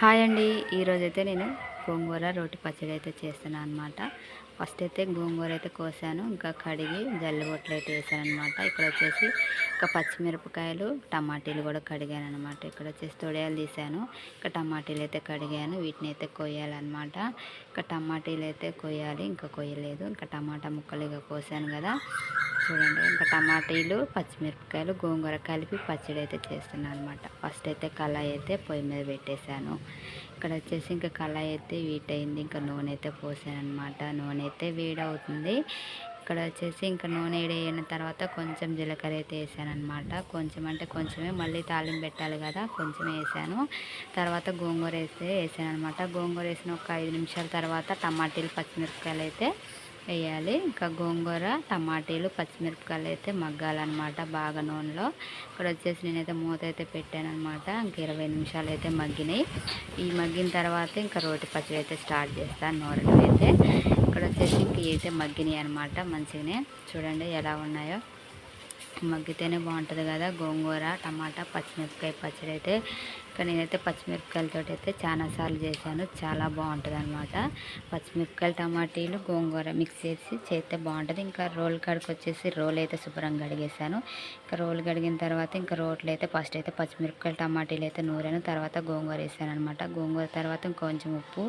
Hi అండి. ఈరోజైతే నేను గోంగూర రోటి పచ్చడి అయితే చేస్తున్నాను అనమాట ఫస్ట్ అయితే గోంగూర అయితే కోసాను ఇంకా కడిగి జల్లిబొట్లు అయితే వేసాను అనమాట ఇక్కడ వచ్చేసి ఇంకా పచ్చిమిరపకాయలు టమాటీలు కూడా కడిగాను అనమాట ఇక్కడ వచ్చేసి తొడియాలు తీసాను ఇంకా టమాటీలు అయితే కడిగాను వీటిని అయితే కొయ్యాలన్నమాట. ఇంకా టమాటీలు అయితే కొయ్యాలి ఇంకా కొయ్యలేదు. ఇంకా టమాటా ముక్కలు ఇక కోసాను కదా. చూడండి ఇంకా టమాటీలు పచ్చిమిరపకాయలు గోంగూర కలిపి పచ్చడి అయితే చేస్తున్నాను అనమాట ఫస్ట్ అయితే కళాయి అయితే పొయ్యి మీద పెట్టేశాను. ఇక్కడ వచ్చేసి ఇంకా కళాయి అయితే వీట్ అయింది ఇంకా నూనె అయితే పోసాను అనమాట నూనె అయితే వేడవుతుంది. ఇక్కడ వచ్చేసి ఇంకా నూనె వేడైన తర్వాత కొంచెం జీలకర్ర అయితే వేసాను అనమాట కొంచెం అంటే కొంచెమే మళ్ళీ తాలింపు పెట్టాలి కదా కొంచెం వేసాను. తర్వాత గోంగూర వేస్తే వేసాను అనమాట గోంగూర వేసిన ఒక ఐదు నిమిషాల తర్వాత టమాటీలు పచ్చిమిరపకాయలు అయితే వేయాలి. ఇంకా గోంగూర టమాటీలు పచ్చిమిరపకాయలు అయితే మగ్గాలన్నమాట బాగా నూనెలో. ఇక్కడ వచ్చేసి నేనైతే మూత అయితే పెట్టాను అనమాట ఇంక ఇరవై నిమిషాలు అయితే మగ్గినాయి. ఈ మగ్గిన తర్వాత ఇంకా రోటి పచ్చడి అయితే స్టార్ట్ చేస్తాను నూనెలో అయితే. ఇక్కడ అయితే మగ్గినాయి అనమాట మంచిగానే. చూడండి ఎలా ఉన్నాయో. మగ్గితేనే బాగుంటుంది కదా. గోంగూర టమాటా పచ్చిమిరపకాయ పచ్చడి అయితే. ఇక్కడ నేనైతే పచ్చిమిరపకాయలతో అయితే చాలాసార్లు చేశాను. చాలా బాగుంటుంది అనమాట పచ్చిమిరపకాయలు టమాటీలు గోంగూర మిక్స్ చేసి చేస్తే బాగుంటుంది. ఇంకా రోల్ కాడికి వచ్చేసి రోల్ అయితే శుభ్రంగా కడిగేసాను ఇంకా రోల్ కడిగిన తర్వాత ఇంకా రోట్లు అయితే ఫస్ట్ అయితే పచ్చిమిరపకాయలు టమాటీలు అయితే నూరాను తర్వాత గోంగూర వేసాను అనమాట గోంగూర తర్వాత ఇంకొంచెం ఉప్పు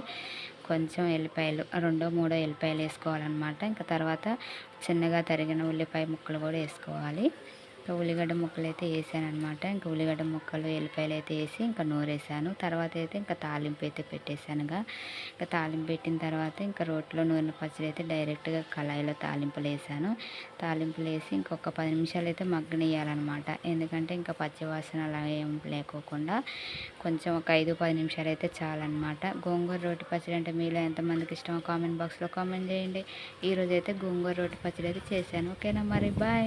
కొంచెం ఎల్లిపాయలు రెండో మూడో ఎల్లిపాయలు వేసుకోవాలన్నమాట. ఇంకా తర్వాత చిన్నగా తరిగిన ఉల్లిపాయ ముక్కలు కూడా వేసుకోవాలి. ఇంకా ఉల్లిగడ్డ ముక్కలు అయితే వేసాను అనమాట ఇంకా ఉల్లిగడ్డ ముక్కలు ఎల్లిపాయలు అయితే వేసి ఇంకా నూరేసాను. తర్వాత అయితే ఇంకా తాలింపు అయితే పెట్టేశానుగా. ఇంకా తాలింపు పెట్టిన తర్వాత ఇంకా రోట్లో నూనె పచ్చడి అయితే డైరెక్ట్గా కళాయిలో తాలింపులు వేసాను. తాలింపులు వేసి ఇంకొక పది నిమిషాలు అయితే మగ్గనియాలన్నమాట ఎందుకంటే ఇంకా పచ్చివాసన అలా ఏం లేకోకుండా కొంచెం ఒక ఐదు పది నిమిషాలు అయితే చాలన్నమాట. గోంగూర రోటి పచ్చడి అంటే మీలో ఎంతమందికి ఇష్టమో కామెంట్ బాక్స్లో కామెంట్ చేయండి. ఈరోజు అయితే గోంగూర రోటి పచ్చడి అయితే చేశాను. ఓకేనా మరి? బాయ్.